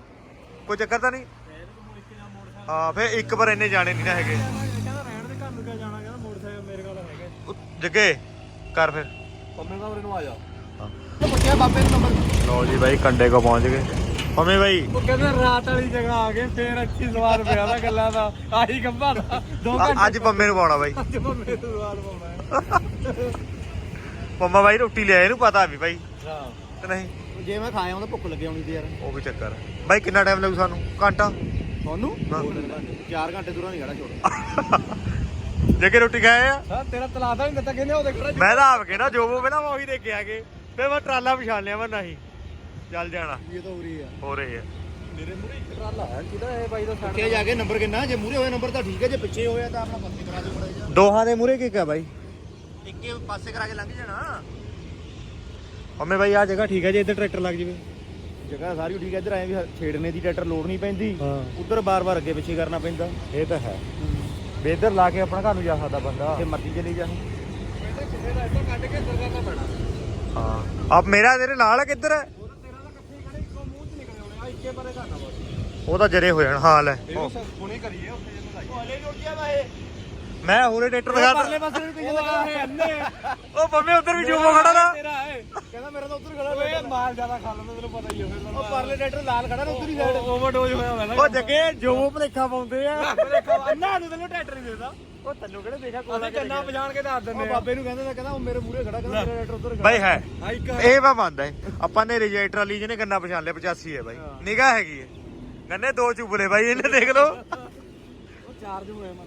ਕੋਈ ਚੱਕਰ ਤਾਂ ਨਹੀਂ? ਹਾਂ ਫਿਰ ਇੱਕ ਵਾਰ ਇੰਨੇ ਜਾਣੇ ਨਹੀਂ ਨਾ ਹੈਗੇ। ਕਹਿੰਦਾ ਰਹਿਣ ਦੇ ਘਰ ਨੂੰ ਕਿਆ ਜਾਣਾ? ਕਹਿੰਦਾ ਮੋਟਰਸਾਈਕਲ ਮੇਰੇ ਕੋਲ ਹੈਗਾ ਉਹ ਜੱਗੇ ਕਰ ਫਿਰ। ਪੰਮੇ ਦਾ ਨੂੰ ਆ ਜਾ। ਹਾਂ। ਪੁੱਛਿਆ ਬਾਬੇ ਨੂੰ ਨੰਬਰ? ਲਓ ਜੀ ਬਾਈ ਕੰਡੇ ਕੋ ਪਹੁੰਚ ਗਏ। ਪੰਮੇ ਬਾਈ। ਉਹ ਕਹਿੰਦਾ ਰਾਤ ਵਾਲੀ ਜਗ੍ਹਾ ਆ ਗਏ ਫੇਰ ਅੱਛੀ ਸਵਾਦ ਪਿਆ ਦਾ ਗੱਲਾਂ ਦਾ। ਆਹੀ ਗੱਭਾ ਦਾ। 2 ਅ- ਘੰਟੇ ਅੱਜ ਪੰਮੇ ਨੂੰ ਪਾਉਣਾ ਬਾਈ। ਅੱਜ ਪੰਮੇ ਤੋਂ ਸਵਾਦ ਪਾਉਣਾ ਹੈ। ਪੰਮਾ ਬਾਈ ਰੋਟੀ ਲਿਆਏ ਇਹਨੂੰ ਪਤਾ ਵੀ ਬਾਈ। ਹਾਂ। ਕਿ ਨਹੀਂ? ਜੇ ਮੈਂ ਖਾਇਆ ਉਹਦਾ ਭੁੱਖ ਲੱਗੀ ਆਉਣੀ ਤੇ ਯਾਰ। ਉਹ ਵੀ ਚੱਕਰ। ਬਾਈ ਕਿੰਨਾ ਟਾਈਮ ਲੱਗੂ ਸਾਨੂੰ? ਘੰਟਾ? ਤੁਹਾਨੂੰ ਹਾਂ। 4 ਘੰਟੇ ਦੂਰਾਂ ਨਹੀਂ ਖੜਾ ਛੋੜ। ਜੱਗੇ ਰੋਟੀ ਖਾਏ ਆ? ਹਾਂ ਤੇਰਾ ਤਲਾਦਾ ਨਹੀਂ ਦਿੱਤਾ ਕਹਿੰਦੇ ਉਹਦੇ ਖੜਾ ਮੈਂ ਤਾਂ ਆਪ ਕਹਿੰਦਾ ਜੋ ਉਹ ਨਾ ਮੈਂ ਉਹੀ ਦੇਖ ਕੇ ਆ ਗਏ। ਤੇ ਮੈਂ ਟਰਾਲਾ ਪਛਾਣ ਲਿਆ ਮੈਂ ਨਹੀਂ। ਚੱਲ ਜਾਣਾ। ਇਹ ਤਾਂ ਉਰੀ ਆ। ਹੋ ਰਹੀ ਹੈ ਮੇਰੇ ਮੂਰੇ ਇੱਕ ਟਰਾਲਾ ਹੈ ਕਿਹਦਾ ਹੈ ਬਾਈ ਦਾ ਸਾਡਾ? ਪਿੱਛੇ ਜਾ ਕੇ ਨੰਬਰ ਕਿੰਨਾ? ਜੇ ਮੂਰੇ ਹੋਇਆ ਨੰਬਰ ਤਾਂ ਠੀਕ ਹੈ ਜੇ ਪਿੱਛੇ ਹੋਇਆ ਤਾਂ ਆਪਣਾ ਪੱਤੇ ਕਰਾ ਦਿਓ ਬੜਾ ਜਿਹਾ। ਦੋਹਾਂ ਦੇ ਮੂਰੇ ਕੀ ਕਾ ਬਾਈ? ਇੱਕੇ ਪਾਸੇ ਕਰਾ ਕੇ ਲੰਘ ਜਾਣਾ। ਅੰਮੇ ਬਾਈ ਆ ਜਗ੍ਹਾ ਠੀਕ ਹੈ ਜੇ ਇੱਧਰ ਟਰੈਕਟਰ ਲੱਗ ਜਵੇ। ਜਗ੍ਹਾ ਸਾਰੀ ਠੀਕ ਹੈ ਇੱਧਰ ਆਏ ਵੀ ਛੇੜਨੇ ਦੀ ਟਰੈਕਟਰ ਲੋਡ ਨਹੀਂ ਪੈਂਦੀ। ਹਾਂ। ਉਧਰ ਬਾਰ-ਬਾਰ ਅੱਗੇ ਪਿੱਛੇ ਕਰਨਾ ਪੈਂਦਾ। ਇਹ ਤਾਂ ਹੈ। ਵੀ ਇੱਧਰ ਲਾ ਕੇ ਆਪਣਾ ਘਰ ਨੂੰ ਜਾ ਸਕਦਾ ਬੰਦਾ। ਤੇ ਮਰਜ਼ੀ ਚਲੀ ਜਾ। ਦਾ ਹਾਂ। ਆਪ ਮੇਰਾ ਤੇਰੇ ਨਾਲ ਹੈ ਕਿੱਧਰ ਹੈ? ਉਹ ਤਾਂ ਤੇਰਾ ਤਾਂ ਇਕੱਠੇ ਹੀ ਖੜੇ ਇੱਕੋ ਮੂੰਹ ਚ ਨਿਕਲੇ ਹੋਣੇ ਆ ਇੱਕੇ ਪਰੇ ਕਰਨਾ ਬਸ ਉਹ ਤਾਂ ਜਰੇ ਹੋ ਜਾਣ ਹਾਲ ਹੈ ਹੁਣੇ ਕਰੀਏ ਉੱਥੇ ਜੇ ਲਾਈ ਹਲੇ ਜੁੜ ਗਿਆ ਵਾ ਇਹ। ਮੈਂ ਹੋਰੇ ਟਰੈਕਟਰ ਦਿਖਾ ਪਰਲੇ ਪਾਸੇ ਨੂੰ ਪਿੱਛੇ ਲਗਾ ਹੈ। ਅੰਨੇ ਉਹ ਪੰਮੇ ਉੱਧਰ ਵੀ ਜੂਮੋ ਖੜਾ ਨਾ। ਤੇਰਾ ਹੈ। ਕਹਿੰਦਾ ਮੇਰਾ ਤਾਂ ਉਧਰ ਖੜਾ ਓਏ ਮਾਲ ਜ਼ਿਆਦਾ ਖਾ ਲੈਂਦਾ ਤੈਨੂੰ ਪਤਾ ਹੀ ਹੈ। ਫਿਰ ਉਹ ਪਰਲੇ ਟਰੈਕਟਰ ਲਾਲ ਖੜਾ ਨਾ ਉਧਰ ਹੀ ਸਾਈਡ। ਓਵਰਡੋਜ਼ ਹੋਇਆ ਹੋਇਆ ਨਾ। ਉਹ ਜੱਗੇ ਜੋ ਭਲੇਖਾ ਪਾਉਂਦੇ ਆ। ਅੰਨਾ ਨੂੰ ਤੈਨੂੰ ਟਰੈਕਟਰ ਨਹੀਂ ਦੇਦਾ ਉਹ ਤੈਨੂੰ ਕਿਹੜੇ ਦੇਖਿਆ ਅਸੀਂ ਕੰਨਾ ਪਛਾਣ ਕੇ ਦੱਸ ਦਿੰਦੇ ਆ। ਬਾਬੇ ਨੂੰ ਕਹਿੰਦਾ ਤਾਂ ਕਹਿੰਦਾ ਉਹ ਮੇਰੇ ਮੂਰੇ ਖੜਾ ਕਹਿੰਦਾ ਮੇਰਾ ਟਰੈਕਟਰ ਉਧਰ ਖੜਾ ਬਾਈ ਹੈ। ਇੱਕ ਇਹ ਮੈਂ ਮੰਨਦਾ ਏ। ਆਪਾਂ ਨੇ ਰਜਿਸਟਰ ਵਾਲੀ ਜਿਹਨੇ ਗੰਨਾ ਪਛਾਣ ਲਿਆ 85 ਹੈ ਬਾਈ। ਨਿਗਾਹ ਹੈਗੀ ਹੈ। ਗੰਨੇ ਦੋ ਚੁਬਲੇ ਬਾਈ ਇਹਨੇ ਦੇਖ ਲਓ। ਉਹ ਚਾਰਜ ਹੋਇਆ ਮਰ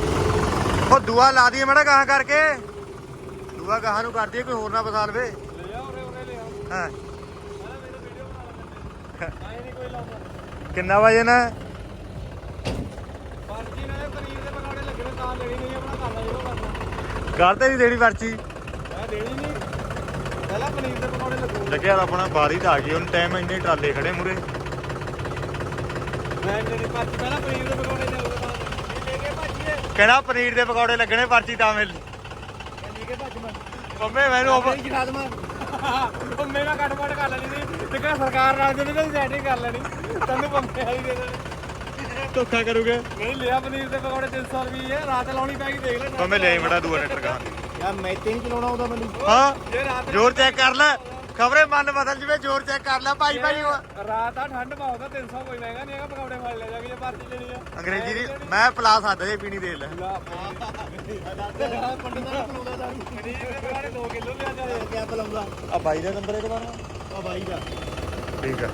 ਉਹ ਦੁਆ ਲਾ ਦਈਏ ਮੜਾ ਗਾਹਾਂ ਕਰਕੇ। ਦੁਆ ਗਾਹਾਂ ਨੂੰ ਕਰ ਦਈਏ ਕੋਈ ਹੋਰ ਨਾ ਫਸਾ ਲਵੇ। ਲੈ ਆ ਉਰੇ ਉਰੇ ਲੈ ਆ ਹਾਂ। ਪਹਿਲਾਂ ਮੇਰੇ ਵੀਡੀਓ ਬਣਾ ਲੈਂਦੇ ਆਏ ਨਹੀਂ ਕੋਈ ਲਾਉਂਦਾ। ਕਿੰਨਾ ਵਜੇ ਨਾ? ਪਰਚੀ ਨਾਲੇ ਪਨੀਰ ਦੇ ਪਕੌੜੇ ਲੱਗਣੇ ਤਾਂ ਲੈਣੀ ਨਹੀਂ ਆਪਣਾ ਕਰ ਲਾ ਜਿਹੜਾ ਕਰਨਾ। ਕਰਦੇ ਨਹੀਂ ਦੇਣੀ ਪਰਚੀ? ਮੈਂ ਦੇਣੀ ਨਹੀਂ। ਪਹਿਲਾਂ ਪਨੀਰ ਦੇ ਪਕੌੜੇ ਲੱਗੂ ਲੱਗਿਆ ਆਪਣਾ ਬਾਰੀ ਤਾਂ ਆ ਗਈ ਉਹਨ ਟਾਈਮ ਇੰਨੇ ਟਰਾਲੇ ਖੜੇ ਮੂਰੇ ਮੈਂ ਤੇਰੀ ਪਰਚੀ ਪਹਿਲਾਂ ਪਨੀਰ ਦੇ ਪਕੌੜੇ ਦੇ ਉਹਦੇ ਬਾਅਦ ਲੈ ਕੇ ਭਾਜੀਏ ਕਹਿੰਦਾ ਪਨੀਰ ਦੇ ਪਕੌੜੇ ਲੱਗਣੇ ਪਰਚੀ ਤਾਂ ਮਿਲ। ਲੈ ਕੇ ਭੱਜ ਮੈਂ ਮੰਮੇ ਮੈਨੂੰ ਉਹ- ਮੇਰੀ ਜਨਾਦ ਮੈਂ ਉਹ ਮੇਰਾ ਕੱਟ ਪਟ ਕਰ ਲੈਣੀ ਸੀ ਤੇ ਕਿਹਾ ਸਰਕਾਰ ਨਾਲ ਜਿਹਨੇ ਤੇ ਸੈਟਿੰਗ ਕਰ ਲੈਣੀ ਤੈਨੂੰ ਬੰਦੇ ਵਾਲੀ ਦੇ ਦੇਣੀ। ਧੋਖਾ ਕਰੂਗੇ। ਨਹੀਂ ਲਿਆ ਪਨੀਰ ਦੇ ਪਕੌੜੇ 300 ਰੁਪਏ ਹੈ ਰਾਤ ਲਾਉਣੀ ਪੈਗੀ ਦੇਖ ਲੈ। ਮੰਮੇ ਲੈ ਮੜਾ ਦੂਆ ਟਰੈਕਟਰ ਗਾ ਯਾਰ ਮੈਂ ਤੇ ਨਹੀਂ ਚਲਾਉਣਾ ਉਹਦਾ ਮੈਨੂੰ। ਹਾਂ ਜ਼ੋਰ ਚੈੱਕ ਕਰ ਲੈ। ਖਬਰੇ ਮਨ ਬਦਲ ਜਵੇ ਜ਼ੋਰ ਚੈੱਕ ਕਰ ਲੈ ਭਾਈ ਭਾਈ। ਰਾਤ ਆ ਠੰਡ ਪਾਉਂਦਾ 300 ਕੋਈ ਮਹਿੰਗਾ ਨਹੀਂ ਹੈਗਾ ਪਕੌੜੇ ਫੜ ਲੈ ਜਾ ਕੇ ਜੇ ਭਰਤੀ ਲੈਣੀ ਆ। ਅੰਗਰੇਜ਼ੀ ਦੀ ਮੈਂ ਪਲਾਸ ਹੱਦ ਜੇ ਪੀਣੀ ਦੇ ਲੈ। ਲਾ ਪੰਡਤ ਦਾ ਚਲਾਉਂਦਾ ਦਾ ਪਨੀਰ ਦੇ ਪਕੌੜੇ 2 ਕਿਲੋ ਲਿਆ ਜਾ ਕਿਆ ਬੁਲਾਉਂਦਾ ਆ ਬਾਈ ਦਾ ਨੰਬਰ ਇਹ ਕਮਾਣਾ ਆ ਬਾਈ ਦਾ ਠੀਕ ਆ।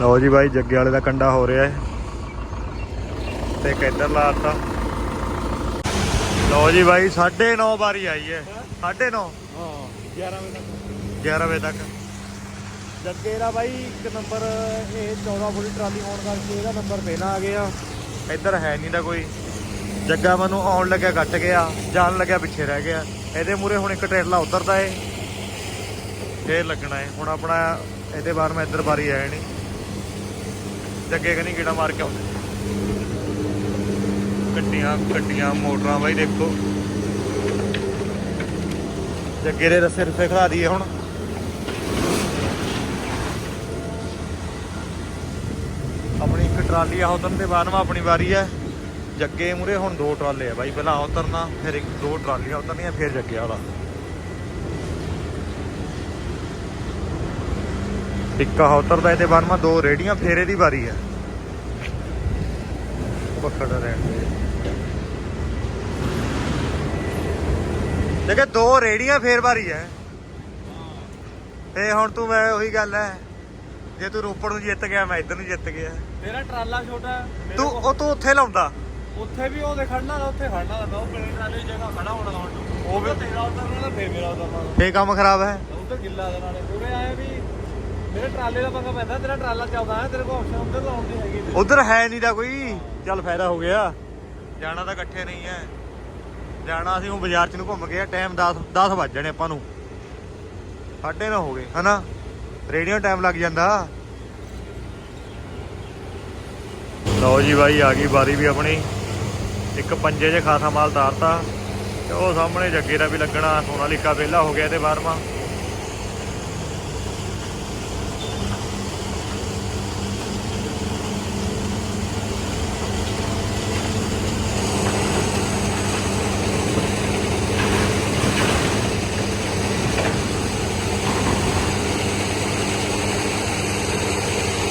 ਲਓ ਜੀ ਬਾਈ ਜੱਗੇ ਵਾਲੇ ਦਾ ਕੰਡਾ ਹੋ ਰਿਹਾ ਹੈ। ਤੇ ਇੱਕ ਇੱਧਰ ਲਾਤਾ ਲਓ ਜੀ ਬਾਈ 9:30 ਵਾਰੀ ਆਈ ਹੈ? 9:30 ਹਾਂ 11 ਵਜੇ ਤੱਕ। 11 ਵਜੇ ਤੱਕ। ਜੱਗੇ ਦਾ ਬਾਈ ਇੱਕ ਨੰਬਰ ਇਹ 14 ਫੁੱਟ ਟਰਾਲੀ ਹੋਣ ਕਰਕੇ ਇਹਦਾ ਨੰਬਰ ਪਹਿਲਾਂ ਆ ਗਿਆ। ਇੱਧਰ ਹੈ ਨਹੀਂ ਦਾ ਕੋਈ। ਜੱਗਾ ਮੈਨੂੰ ਆਉਣ ਲੱਗਿਆ ਕੱਟ ਗਿਆ ਜਾਣ ਲੱਗਿਆ ਪਿੱਛੇ ਰਹਿ ਗਿਆ। ਇਹਦੇ ਮੂਰੇ ਹੁਣ ਇੱਕ ਟਰੇਲਾ ਉਤਰਦਾ ਏ। ਫੇਰ ਲੱਗਣਾ ਏ। ਹੁਣ ਆਪਣਾ ਇਹਦੇ ਬਾਅਦ ਮੈਂ ਇੱਧਰ ਬਾਰੀ ਆਇਆ ਨਹੀਂ। ਜੱਗੇ ਕਨੀ ਕੀੜਾ ਮਾਰ ਕੇ ਆਉਂਦੇ। ਗੱਡੀਆਂ ਗੱਡੀਆਂ, ਮੋਟਰਾਂ ਬਾਈ ਦੇਖੋ। ਜੱਗੇ ਦੇ ਰਸੇ ਰਸੇ ਖੜਾ ਦਈਏ ਹੁਣ। ਆਪਣੀ ਇੱਕ ਟਰਾਲੀ ਆ ਉਤਰਨ ਦੇ ਬਾਅਦ ਮਾ ਆਪਣੀ ਵਾਰੀ ਹੈ। ਜੱਗੇ ਮੂਰੇ ਹੁਣ ਦੋ ਟਰਾਲੇ ਆ ਬਾਈ, ਪਹਿਲਾਂ ਉਤਰਨਾ, ਫਿਰ ਇੱਕ ਦੋ ਟਰਾਲੀਆਂ ਉਤਰਨੀਆਂ, ਫਿਰ ਜੱਗੇ ਵਾਲਾ। ਇੱਕ ਆਹ ਉਤਰਦਾ, ਇਹਦੇ ਬਾਅਦ ਮਾ ਦੋ ਰੇੜੀਆਂ, ਫੇਰ ਇਹਦੀ ਵਾਰੀ ਹੈ। ਪਕੜ ਰਹਿਣ ਦੇ। ਦੇਖੇ ਦੋ ਰੇੜੀਆਂ ਫੇਰ ਵਾਰੀ ਹੈ ਤੇ ਹੁਣ ਤੂੰ ਮੈਂ ਉਹੀ ਗੱਲ ਹੈ ਜੇ ਤੂੰ ਰੋਪੜ ਨੂੰ ਜਿੱਤ ਗਿਆ ਮੈਂ ਇੱਧਰ ਨੂੰ ਜਿੱਤ ਗਿਆ। ਮੇਰਾ ਟਰਾਲਾ ਛੋਟਾ ਮੇਰੇ ਤੂੰ ਕੋਲ- ਉਹ ਤੂੰ ਉੱਥੇ ਲਾਉਂਦਾ। ਉੱਥੇ ਵੀ ਉਹਦੇ ਖੜਨਾ ਤਾਂ ਉੱਥੇ ਖੜਨਾ ਤਾਂ ਉਹ ਮੇਰੇ ਟਰਾਲੇ ਦੀ ਜਗ੍ਹਾ ਖੜਾ ਹੋਣਾ ਨੂੰ ਉਹ ਵੀ ਤੇਰਾ ਉਤਰਨਾ ਤਾਂ ਫੇਰ ਮੇਰਾ ਉਤਰਨਾ ਫੇ ਕੰਮ ਖਰਾਬ ਹੈ ਉਧਰ ਗਿੱਲਾ ਦੇ ਨਾਲੇ। ਪੂਰੇ ਆਏ ਵੀ ਮੇਰੇ ਟਰਾਲੇ ਦਾ ਪੰਗਾ ਪੈਂਦਾ ਤੇਰਾ ਟਰਾਲਾ ਚੱਲਦਾ ਹੈ ਤੇਰੇ ਕੋਲ ਆਪਸ਼ਨ ਉਧਰ ਲਾਉਣ ਦੀ ਹੈਗੀ ਉਧਰ ਹੈ ਨਹੀਂ ਦਾ ਕੋਈ। ਚੱਲ ਫਾਇਦਾ ਹੋ ਗਿਆ। ਜਾਣਾ ਤਾਂ ਇਕੱਠੇ ਨਹੀਂ ਹੈ ਜਾਣਾ ਅਸੀਂ ਹੁਣ ਬਾਜ਼ਾਰ ਚ ਨੂੰ ਘੁੰਮ ਕੇ ਆ ਟਾਈਮ 10 10 ਵੱਜ ਜਾਣੇ ਆਪਾਂ ਨੂੰ। ਸਾਢੇ ਨਾ ਹੋ ਗਏ, ਹਨਾ? ਰੇਡੀਓ ਟਾਈਮ ਲੱਗ ਜਾਂਦਾ। ਲਓ ਜੀ ਬਾਈ, ਆ ਗਈ ਬਾਰੀ ਵੀ ਆਪਣੀ। ਇੱਕ ਪੰਜੇ 'ਚ ਖਾਸਾ ਮਾਲ ਤਾਰਤਾ, ਤੇ ਉਹ ਸਾਹਮਣੇ ਜੱਗੇ ਦਾ ਵੀ ਲੱਗਣਾ, ਸੋਨਾਲੀਕਾ ਵਿਹਲਾ ਹੋ ਗਿਆ ਤੇ ਬਾਰਵਾਂ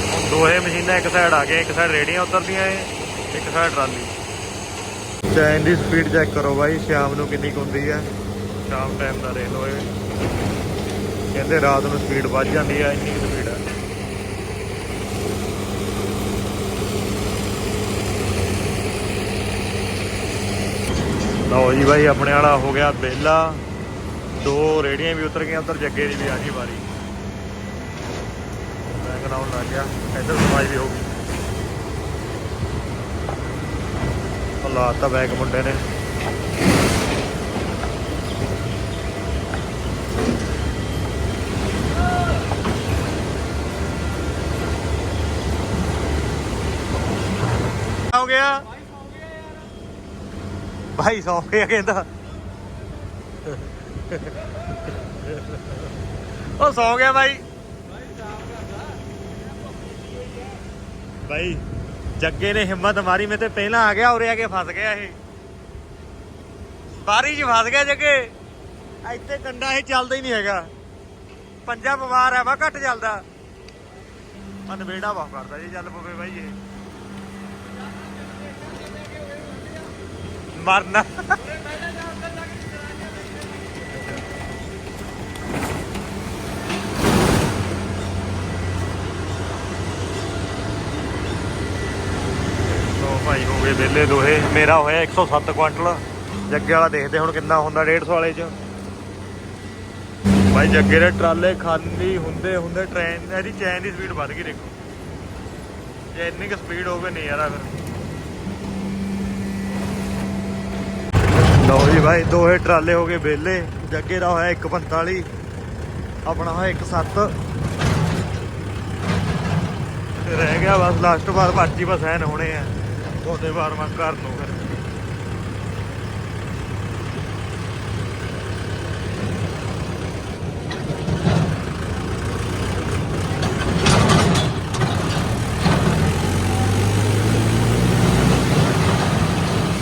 ਹੁਣ ਦੋਹੇ ਮਸ਼ੀਨਾਂ ਇੱਕ ਸਾਈਡ ਆ ਗਏ ਇੱਕ ਸਾਈਡ ਰੇੜੀਆਂ ਉਤਰਦੀਆਂ ਏ ਇੱਕ ਸਾਈਡ ਟਰਾਲੀ। ਚੈਨ ਦੀ ਸਪੀਡ ਚੈੱਕ ਕਰੋ ਬਾਈ ਸ਼ਾਮ ਨੂੰ ਕਿੰਨੀ ਹੁੰਦੀ ਹੈ ਸ਼ਾਮ ਟਾਈਮ ਦਾ ਰੇਲ ਹੋਏ ਕਹਿੰਦੇ ਰਾਤ ਨੂੰ ਸਪੀਡ ਵੱਧ ਜਾਂਦੀ ਹੈ ਇੰਨੀ ਸਪੀਡ ਹੈ ਲਓ ਜੀ ਬਾਈ ਆਪਣੇ ਵਾਲਾ ਹੋ ਗਿਆ ਬੇਲਾ। ਦੋ ਰੇੜੀਆਂ ਵੀ ਉਤਰ ਗਈਆਂ ਉਧਰ ਜੱਗੇ ਦੀ ਵੀ ਆ ਗਈ ਵਾਰੀ। ਬੈਗ ਲੱਗ ਗਿਆ। ਇੱਧਰ ਸਮਾਜ ਵੀ ਹੋ ਗਈ। ਉਹ ਲਾਤਾ ਬੈਗ ਮੁੰਡੇ ਨੇ। ਹੋ ਗਿਆ। ਭਾਈ ਸੌ ਗਿਆ ਕਹਿੰਦਾ। ਉਹ ਸੌ ਗਿਆ ਭਾਈ। ਭਾਈ ਜੱਗੇ ਨੇ ਹਿੰਮਤ ਮਾਰੀ, ਮੈਂ ਤੇ ਪਹਿਲਾਂ ਆ ਗਿਆ, ਉਰੇ ਆ ਕੇ ਫਸ ਗਿਆ ਇਹ। ਬਾਰੀ 'ਚ ਫਸ ਗਿਆ ਜੱਗੇ। ਇੱਥੇ ਕੰਡਾ ਇਹ ਚੱਲਦਾ ਹੀ ਨਹੀਂ ਹੈਗਾ। ਪੰਜਾ ਬਿਮਾਰ ਹੈ ਵਾ ਘੱਟ ਚੱਲਦਾ। ਮਨ ਬੇੜਾ ਵਾਹ ਕਰਦਾ ਜੇ ਚੱਲ ਪਵੇ ਭਾਈ ਇਹ। ਮਰਨਾ। ਵਿਹਲੇ ਦੋਹੇ। ਮੇਰਾ ਹੋਇਆ 107 ਕੁਆਂਟਲ ਜੱਗੇ ਵਾਲਾ ਦੇਖਦੇ ਹੁਣ ਕਿੰਨਾ ਹੁੰਦਾ 150 ਵਾਲੇ ਚ। ਭਾਈ ਜੱਗੇ ਦੇ ਟਰਾਲੇ ਖਾਲੀ ਹੁੰਦੇ ਹੁੰਦੇ ਟ੍ਰੇਨ ਇਹਦੀ ਚੈਨ ਦੀ ਸਪੀਡ ਵੱਧ ਗਈ ਦੇਖੋ। ਜੇ ਇੰਨੀ ਕੁ ਸਪੀਡ ਹੋਵੇ ਨਹੀਂ ਯਾਰਾ ਫਿਰ। ਲਓ ਜੀ ਭਾਈ ਦੋਹੇ ਟਰਾਲੇ ਹੋ ਗਏ ਵਿਹਲੇ। ਜੱਗੇ ਦਾ ਹੋਇਆ 145 ਆਪਣਾ ਹੋਇਆ 17 ਤੇ ਰਹਿ ਗਿਆ ਬਸ ਲਾਸਟ ਵਾਰ ਪਰਚੀ ਬਸ ਐਨ ਹੋਣੇ ਆ। ਉਹਦੇ ਬਾਅਦ ਮੈਂ ਘਰ ਨੂੰ ਫਿਰ